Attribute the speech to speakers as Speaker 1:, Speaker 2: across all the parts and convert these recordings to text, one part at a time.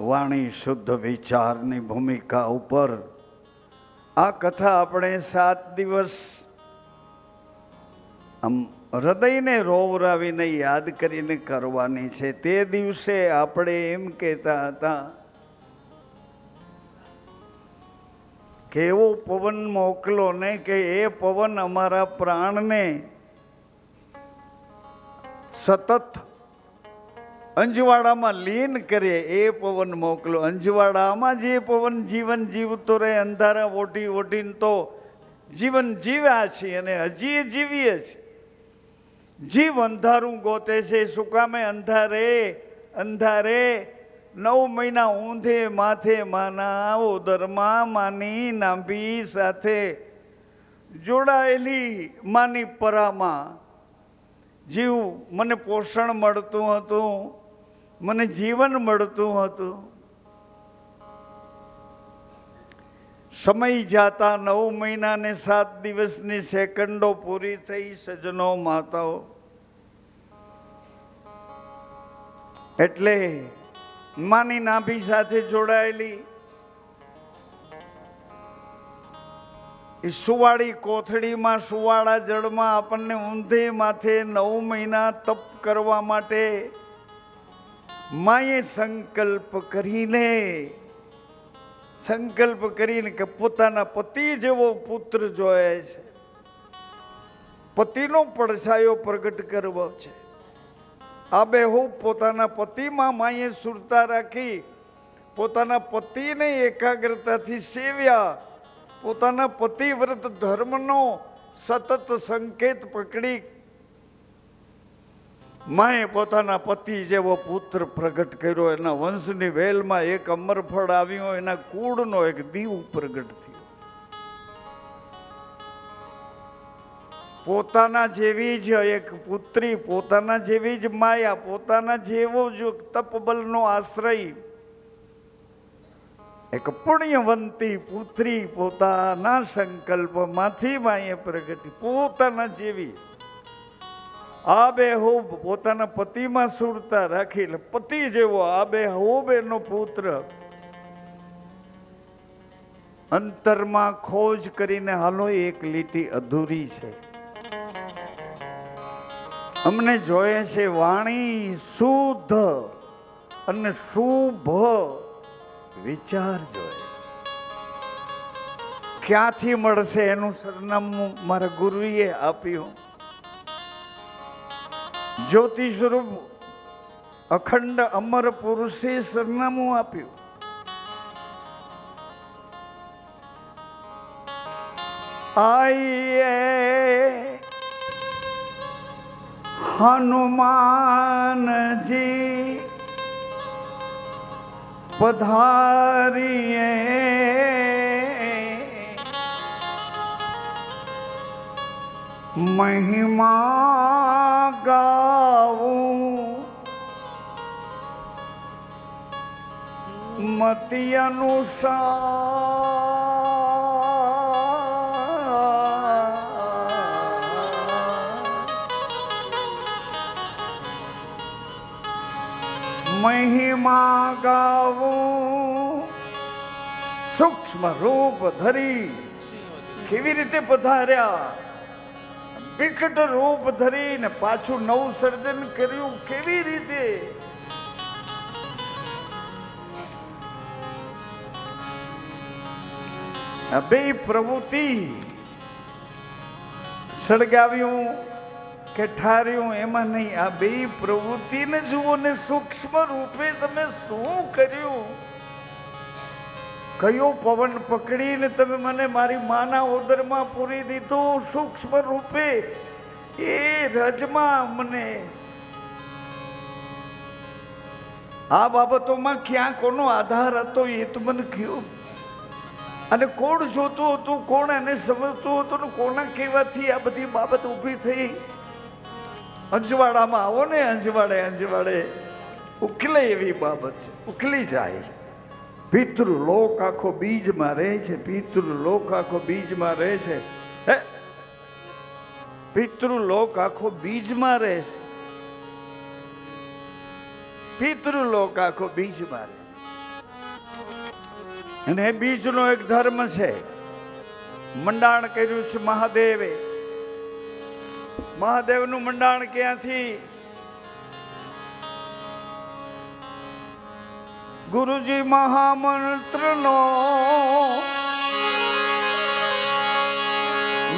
Speaker 1: વાણી શુદ્ધ વિચારની ભૂમિકા ઉપર આ કથા આપણે સાત દિવસ આમ હૃદયને રોવરાવીને યાદ કરીને કરવાની છે. તે દિવસે આપણે એમ કહેતા હતા કે એવો પવન મોકલો ને કે એ પવન અમારા પ્રાણને સતત અંજવાડામાં લીન કરે એ પવન મોકલો. અંજવાડામાં જે પવન જીવન જીવતો રહે, અંધારા ઓઢી ઓઢીને તો જીવન જીવ્યા છીએ અને હજી જીવીએ છીએ. જીવ અંધારું ગોતે છે, શું કામે અંધારે? અંધારે નવ મહિના ઊંધે માથે માના ઉદરમાં માની નાભી સાથે જોડાયેલી માની પરામાં. જીવ મને પોષણ મળતું હતું. મને જીવન મળતું હતું. સમય જાતા નવ મહિના ને સાત દિવસની સેકન્ડો પૂરી થઈ સજનો માતાઓ. એટલે માની નાભી સાથે જોડાયેલી. સુવાળી કોથળીમાં સુવાળા જળમાં આપણને ઊંધે માથે નવ મહિના તપ કરવા માટે માએ સંકલ્પ કરીને સંકલ્પ કરીને કે પોતાના પતિ જેવો પુત્ર જોયે છે. પતિનો પડછાયો પ્રગટ કરવો છે. આ બેહૂબ પોતાના પતિમાં માએ સુરતા રાખી, પોતાના પતિને એકાગ્રતાથી સેવ્યા, પોતાના પતિવ્રત ધર્મનો સતત સંકેત પકડી માએ પોતાના પતિ જેવો પુત્ર પ્રગટ કર્યો. એના વંશની વેલમાં એક અમરફળ આવ્યો એના કુળનો એક દીવ પ્રગટ થયો. પોતાના જેવી જ એક પુત્રી, પોતાના જેવી જ માયા, પોતાના જેવો જ તપબલનો આશ્રય. એક પુણ્યવંતી પુત્રી પોતાના સંકલ્પમાંથી માએ પ્રગટી. પોતાના જેવી આ બે હોબ પોતાના પતિમાં સુરતા રાખી પતિ જેવો આ બે હોબ એનો પુત્ર અંતરમાં ખોજ કરીને હાલો એક લીટી અધૂરી છે. અમને જોઈએ છે વાણી શુદ્ધ અને શુભ વિચાર જોઈએ. ક્યાંથી મળશે એનું સરનામું મારા ગુરુએ આપ્યું? જ્યોતિ સ્વરૂપ અખંડ અમર પુરુષે સરનામું આપ્યું. આઈએ હનુમાનજી પધારીએ. મહિમા ગાવું મતિ અનુસાર મહિમા ગાવું સૂક્ષ્મ રૂપ ધરી. કેવી રીતે પધાર્યા? વિકટ રૂપ ધરીને પાછું નવું સર્જન કર્યું કેવી રીતે? બે પ્રવૃત્તિ સળગાવ્યું કે ઠાર્યું, એમાં નહીં, આ બે પ્રવૃત્તિને જુઓ ને સૂક્ષ્મ રૂપે તમે શું કર્યું? કયો પવન પકડીને તમે મને મારી માના ઉદરમાં પૂરી દીધું? સૂક્ષ્મ રૂપે એ રજમાં મને. આ બાબતોમાં ક્યાં કોનો આધાર હતો એ તો મને કયો? અને કોણ જોતું હતું, કોણ એને સમજતું હતું ને કોના કહેવાથી આ બધી બાબત ઊભી થઈ? અંજવાડામાં આવો ને, અંજવાડે અંજવાડે. ઉકલે એવી બાબત ઉકલી જાય. પિતૃ લોક આખો બીજમાં રહે છે પિતૃ લોક આખો બીજમાં રહે છે. હે? પિતૃ લોક આખો બીજમાં રહે છે. પિતૃ લોક આખો બીજમાં રહે અને એ બીજનો એક ધર્મ છે. મંડાણ કર્યું છે મહાદેવે. મહાદેવનું મંડાણ ક્યાંથી ગુરુજી મહામંત્રનો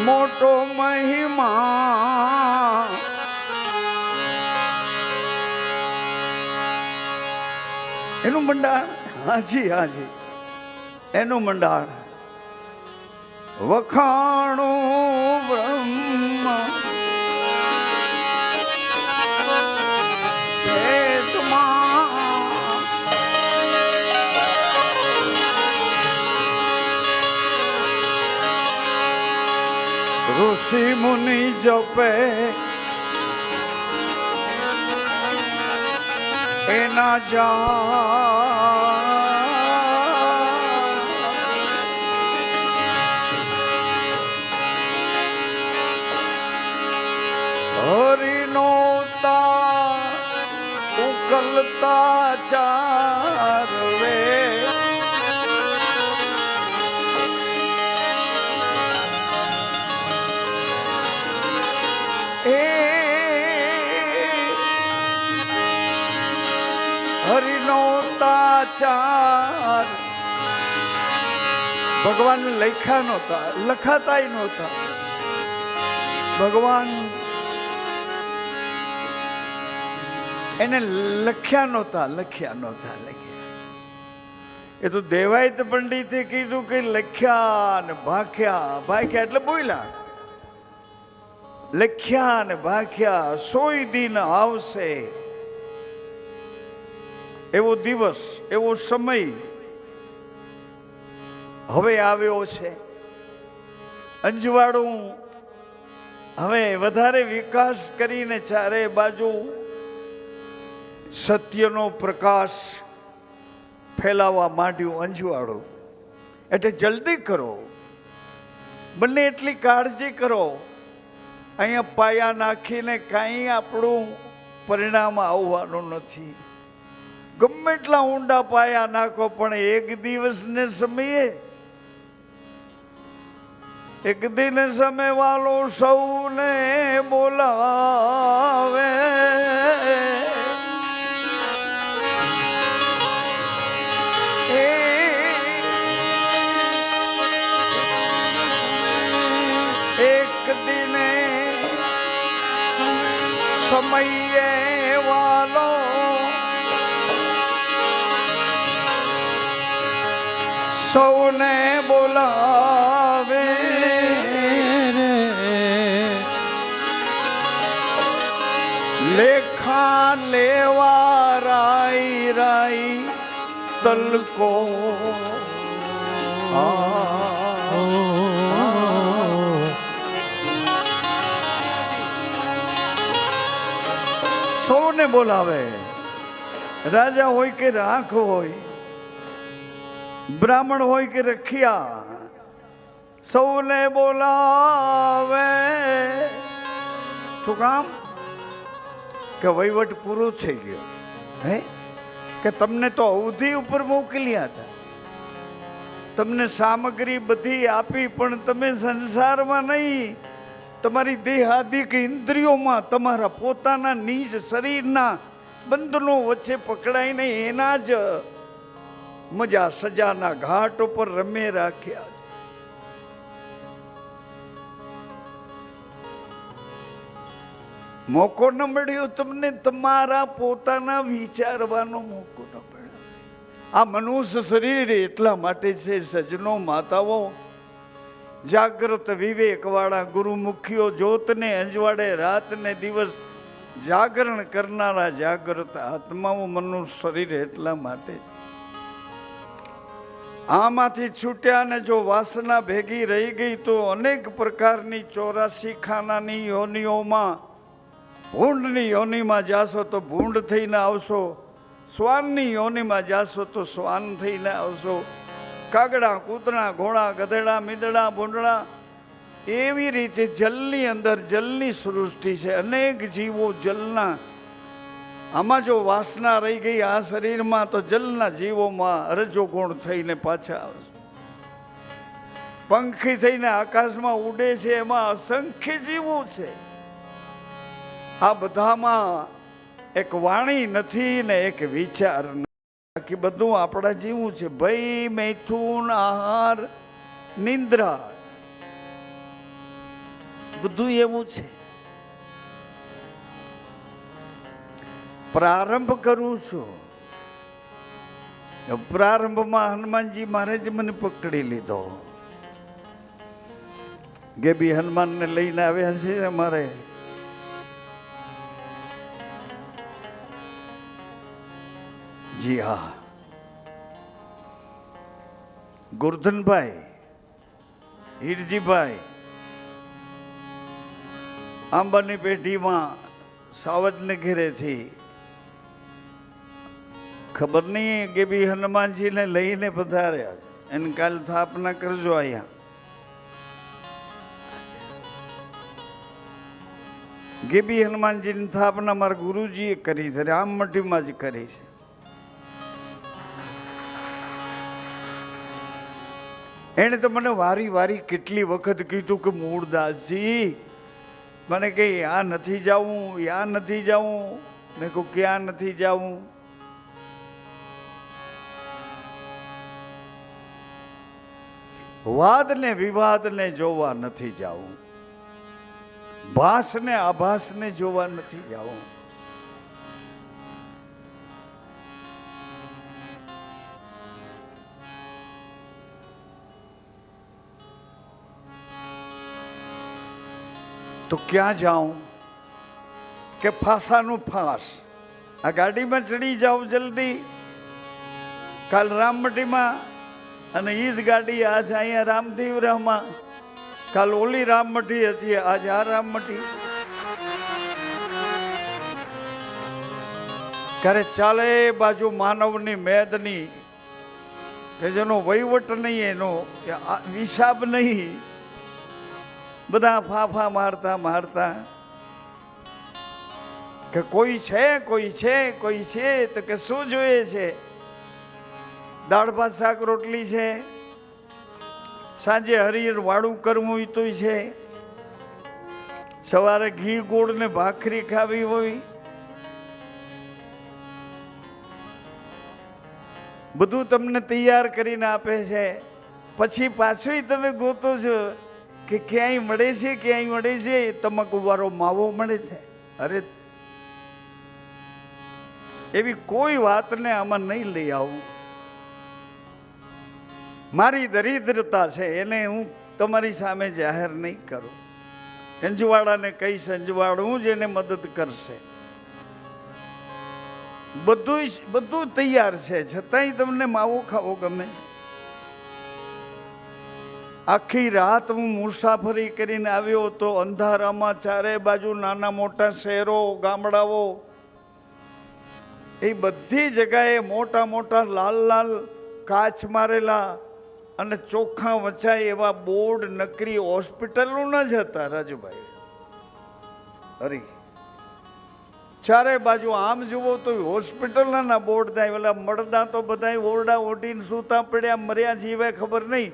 Speaker 1: મોટો મહિમા એનું મંડાણ હાજી હાજી એનું મંડાણ વખાણું ઋષિ મુનિ જપે. એના જા. હરિનો તા ઉકલતા ચાર તાચાર ભગવાન લખ્યા નહોતા, લખાતાય નહોતા. ભગવાન એને લખ્યા નહોતા લખ્યા નહોતા, લખ્યા. એ તો દેવાયત પંડિતે કીધું કે લખ્યા ને ભાખ્યા ભાખ્યા એટલે બોલ્યા. લખ્યા ને ભાખ્યા સોય દિન આવશે. એવો દિવસ, એવો સમય હવે આવ્યો છે. અંજવાળું હવે વધારે વિકાસ કરીને ચારે બાજુ સત્યનો પ્રકાશ ફેલાવવા માંડ્યું અંજવાળું. એટલે જલ્દી કરો. બંને એટલી કાળજી કરો. અહીંયા પાયા નાખીને કાંઈ આપણું પરિણામ આવવાનું નથી. ગમે એટલા ઊંડા પાયા નાખો, પણ એક દિવસને સમયે, એક દિન સમય વાલો સૌને બોલાવે. એક દિને સમયે સૌને બોલાવે લેખા લેવા રાઈ રાઈ તલકો સૌને બોલાવે. રાજા હોય કે રાખ હોય બ્રાહ્મણ હોય કે રખિયા, સૌને બોલાવે. શું કામ? કે વહીવટ પૂરો થઈ ગયો. હે? કે તમને તો અવધિ ઉપર મોકલ્યા હતા. તમને સામગ્રી બધી આપી, પણ તમે સંસારમાં નહીં. તમારી દેહાદિક ઇન્દ્રિયોમાં તમારા પોતાના નીચ શરીરના બંધનો વચ્ચે પકડાઈને એના જ મજા સજાના ઘાટ ઉપર રમે રાખ્યા. મોકો ન મળ્યો તમને, તમારા પોતાના વિચારવાનો મોકો ન મળ્યો. આ મનુષ્ય શરીર એટલા માટે છે, સજનો માતાઓ. જાગ્રત વિવેકવાળા ગુરુમુખીઓ જોતને અંજવાડે રાત ને દિવસ જાગરણ કરનારા જાગ્રત આત્માઓ મનુષ્ય શરીર એટલા માટે આમાંથી છૂટ્યા અને જો વાસના ભેગી રહી ગઈ તો અનેક પ્રકારની ચોરાસી ખાનાની યોનિઓમાં, ભૂંડની યોનિમાં જાશો તો ભૂંડ થઈને આવશો, શ્વાનની યોનિમાં જાશો તો શ્વાન થઈને આવશો. કાગડા, કૂતરા, ઘોડા, ગધેડા, મીંદડા, ભૂંડડા, એવી રીતે જલની અંદર જલની સૃષ્ટિ છે. અનેક જીવો જલના આમાં જો વાસના રહી ગઈ, આ શરીરમાં તો જલના જીવોમાં રજો ગુણ થઈને પાછા આવે છે. પંખી થઈને આકાશમાં ઉડે છે, એમાં અસંખ્ય જીવો છે. આ બધામાં એક વાણી નથી ને એક વિચાર બાકી બધું આપણા જેવું છે. ભય મૈથુન, આહાર, નિંદ્રા. બધું એવું છે. પ્રારંભ કરું છું. પ્રારંભમાં હનુમાનજી મહારાજ મને પકડી લીધો. ગેબી હનુમાનને લઈને આવ્યા છે અમારે. જી હા. ગુરધનભાઈ, હીરજીભાઈ, આંબાની પેઢીમાં સાવજને ઘેરેથી ખબર નહીં કે બી હનુમાનજીને લઈને પધાર્યા એને કાલ સ્થાપના કરજો અહીંયા. ગેબી હનુમાનજીની સ્થાપના મારા ગુરુજીએ કરી છે રામમઠીમાં જ કરી છે. એણે તો મને વારી વારી કેટલી વખત કીધું કે મૂળદાસજી, મને કે, આ નથી જાવું યા નથી જાવું. મેં કહું, ક્યાં નથી જાવું? વાદ ને વિવાદ ને જોવા નથી જાવું ભાસને ને આભાસ ને જોવા નથી જાવું તો ક્યાં જાઉં? કે ફાંસાનું ફાંસ? આ ગાડીમાં ચડી જાઉં જલ્દી? કાલ રામમટીમાં અને એ જ ગાડી આજ અહીંયા રામદેવરામાં કાલ ઓલી રામમઠી હતી, આજ આ રામમઠી. ક્યારે ચાલે બાજુ માનવની મેદની, કે જેનો વહીવટ નહીં, એનો હિસાબ નહીં. બધા ફાફા મારતા મારતા. કે કોઈ છે કોઈ છે કોઈ છે, તો કે શું જોઈએ છે? દાળ ભાત, શાક, રોટલી છે. સાંજે હરિયર વાળું કરવું હોય તોય છે. સવારે ઘી, ગોળ ને ભાખરી ખાવી હોય. બધું તમને તૈયાર કરીને આપે છે. પછી પાછું તમે ગોતો છો કે ક્યાંય મળે છે, ક્યાંય મળે છે તમાકુવાળો માવો મળે છે. અરે, એવી કોઈ વાતને આમાં નહીં લઈ આવું. મારી દરિદ્રતા છે, એને હું તમારી સામે જાહેર નહીં કરું. અંજવાડાને કહીશ અંજવાડું જ એને મદદ કરશે. બધું બધું તૈયાર છે, છતાંય તમને માવો ખાવો ગમે છે. આખી રાત હું મુસાફરી કરીને આવ્યો તો અંધારામાં ચારે બાજુ નાના મોટા શહેરો, ગામડાઓ, એ બધી જગાએ મોટા મોટા લાલ લાલ કાચ મારેલા અને ચોખ્ખા વચાય એવા બોર્ડ નકરી હોસ્પિટલનું ન જ હતા રાજુભાઈ. હરી ચારે બાજુ આમ જુઓ તો હોસ્પિટલના બોર્ડ થાય પેલા મળદા તો બધા ઓરડા ઓઢીને સૂતા પડ્યા, મર્યા જીવે ખબર નહીં.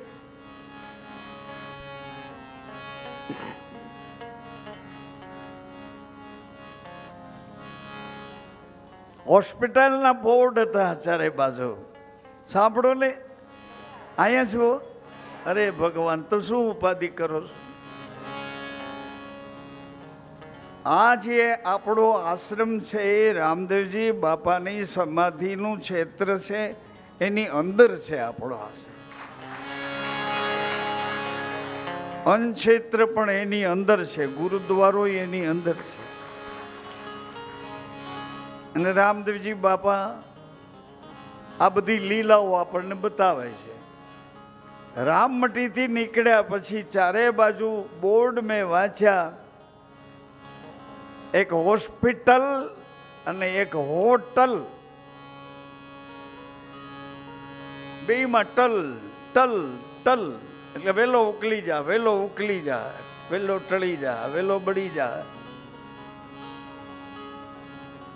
Speaker 1: હોસ્પિટલના બોર્ડ હતા ચારે બાજુ. સાંભળો ને અહીંયા છો અરે ભગવાન, તો શું ઉપાધિ કરો આ જે આપણો આશ્રમ છે, એ રામદેવજી બાપાની સમાધિનું ક્ષેત્ર છે, એની અંદર છે આપણો આશ્રમ. અનક્ષેત્ર પણ એની અંદર છે, ગુરુદ્વારો એની અંદર છે. અને રામદેવજી બાપા આ બધી લીલાઓ આપણને બતાવે છે. રામમટીથી નીકળ્યા પછી ચારે બાજુ બોર્ડ મેં વાંચ્યા. એક હોસ્પિટલ અને એક હોટલ. બેમાં ટલ ટલ ટલ. એટલે વેલો ઉકલી જા, વેલો ઉકલી જા, વેલો ટળી જા, વેલો બળી જા.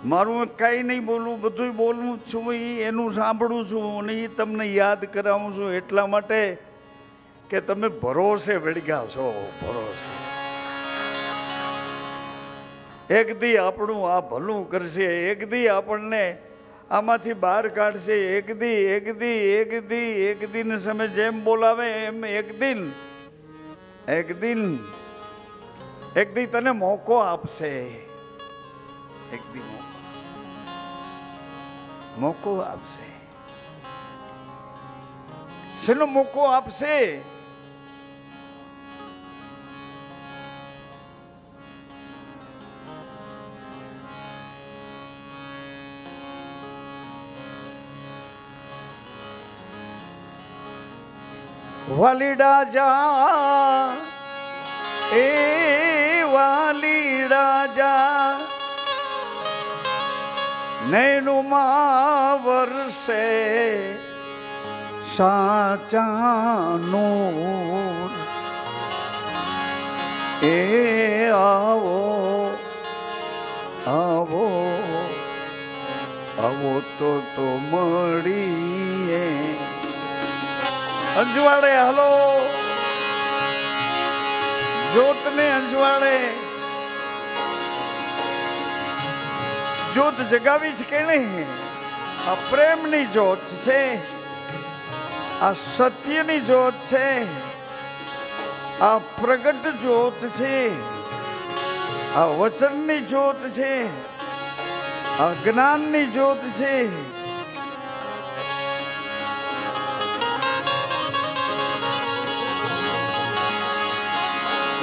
Speaker 1: મારું કાંઈ નહીં બોલવું બધું બોલવું છું એનું સાંભળું છું અને એ તમને યાદ કરાવું છું એટલા માટે કે તમે ભરોસે વળગ્યા છો, ભરોસે. એક દી આપણું આ ભલું કરશે, એક દી આપણને આમાંથી બહાર કાઢશે, એક દી એક દી એક દી, એક દિન સમય જેમ બોલાવે એમ એક દિન એક દિન, એક દી તને મોકો આપશે. એક દી મોકો આપશે. શેનો મોકો આપશે? વાલીડા જા, એ વાલીડા જા. નૈનુમાં વરસે સાચાનું એ આવો આવો આવો તો તો મળીએ. અંજવાડે હલો. જ્યોતને અંજવાડે જોત જગાવી છે કે નહીં? આ પ્રેમની જોત છે. આ સત્યની જોત છે. આ પ્રગટ જોત છે. આ વચનની જોત છે. આ જ્ઞાનની જોત છે.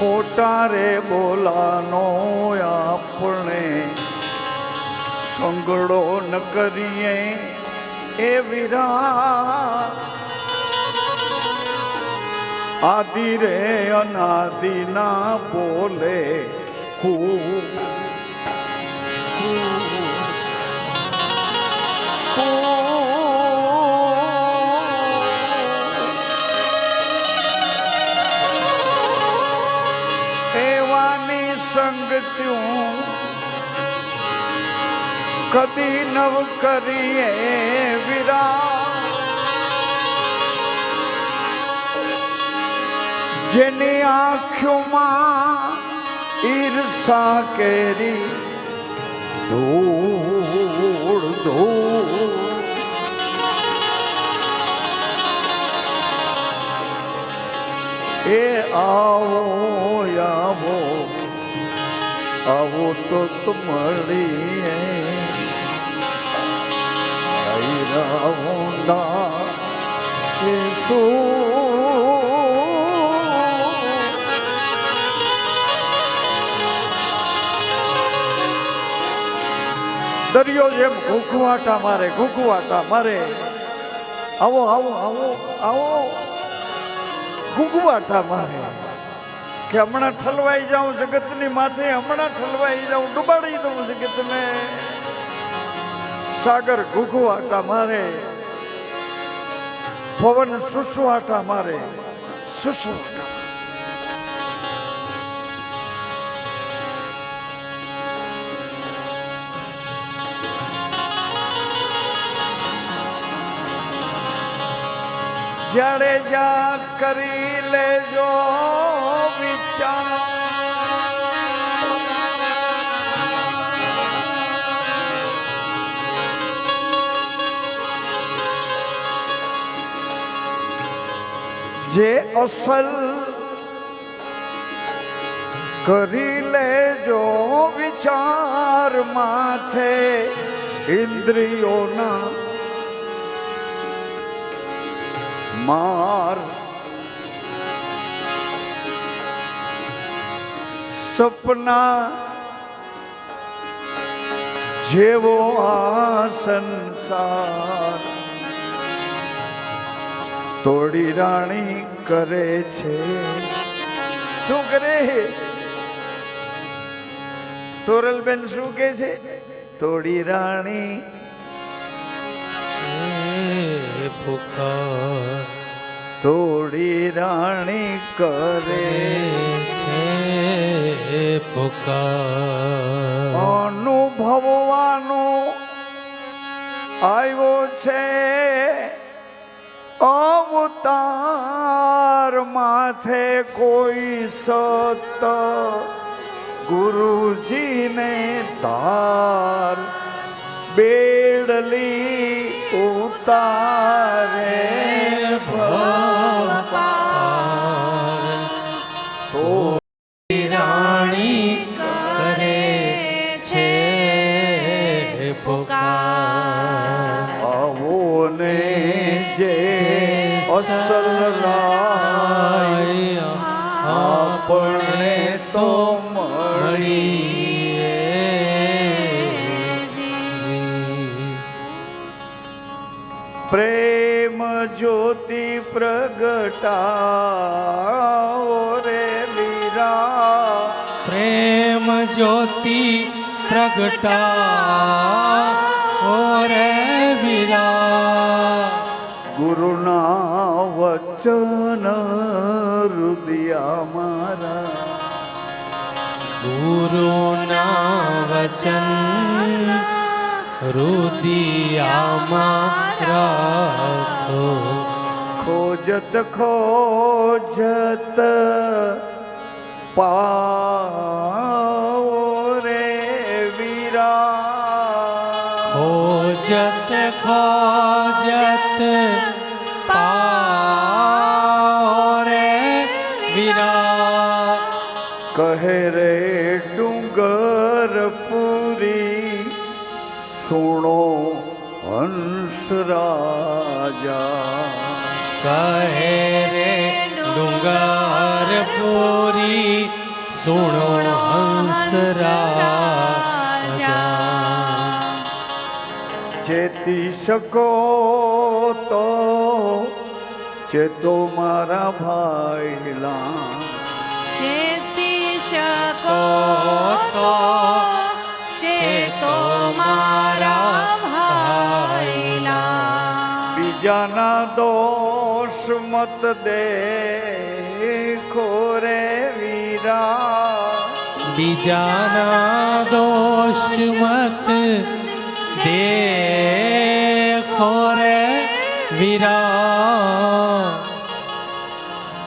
Speaker 1: ખોટા રે બોલાનો આપણે સંગડો ન કરીએ એ વિરા આદિ રે અનાદિ ના બોલે, હું સંગત્યું કદી નવ કરીએ વિરા જેની આંખોમાં ઈર્ષા કેરી ધૂળ ધૂળ. એ આવો આવો આવો તો મળીએ રાવણા એ દરિયો જેમ ઘૂંઘવાટા મારે ઘૂંઘવાટા મારે. આવો આવો આવો આવો. ઘૂંઘવાટા મારે. કે હમણાં ઠલવાઈ જાઉં જગતની માથે, હમણાં ઠલવાઈ જાઉં, ડુબાડી દઉં જગતને. સાગર ઘૂઘવાટા મારે પવન સુસવાટા મારે સુસવાટા જાડેજા કરી લેજો વિચાર. જે અસલ કરી લેજો વિચાર માથે ઇન્દ્રિયોના માર સપના જેવો આ સંસાર તોડી રાણી કરે છે શું કરે? તોરલબેન શું કે છે? તોડી રાણી
Speaker 2: પુકાર
Speaker 1: તોડી રાણી કરે
Speaker 2: છે પુકાર.
Speaker 1: અનુભવવાનો આવ્યો છે અવતાર માથે કોઈ સત ગુરુજીને તાર બેડલી ઉતારે. ભગવાન પ્રગટાઓ રે મીરા
Speaker 2: પ્રેમ જ્યોતિ પ્રગટા રે વીરા
Speaker 1: ગુરુના વચન રુદિયા મારા
Speaker 2: ગુરુના વચન રુદિયામાં રાખો
Speaker 1: ખોજત પાઓ રે વીરા
Speaker 2: ખોજત ખોજત પાઓ રે વીરા
Speaker 1: કહે રે ડુંગર પુરી સુણો હંસ રાજા
Speaker 2: કહે રે ડુંગર પૂરી સુણો હંસરા
Speaker 1: ચેતી શકો તો ચેતો મારા ભાઈલા.
Speaker 3: ચેતી શકો
Speaker 2: તો
Speaker 3: ચેતો મારા ભાઈલા.
Speaker 1: બીજાના દોષ મત દે ખોરે વીરા.
Speaker 2: બીજાના દોષ મત દેખો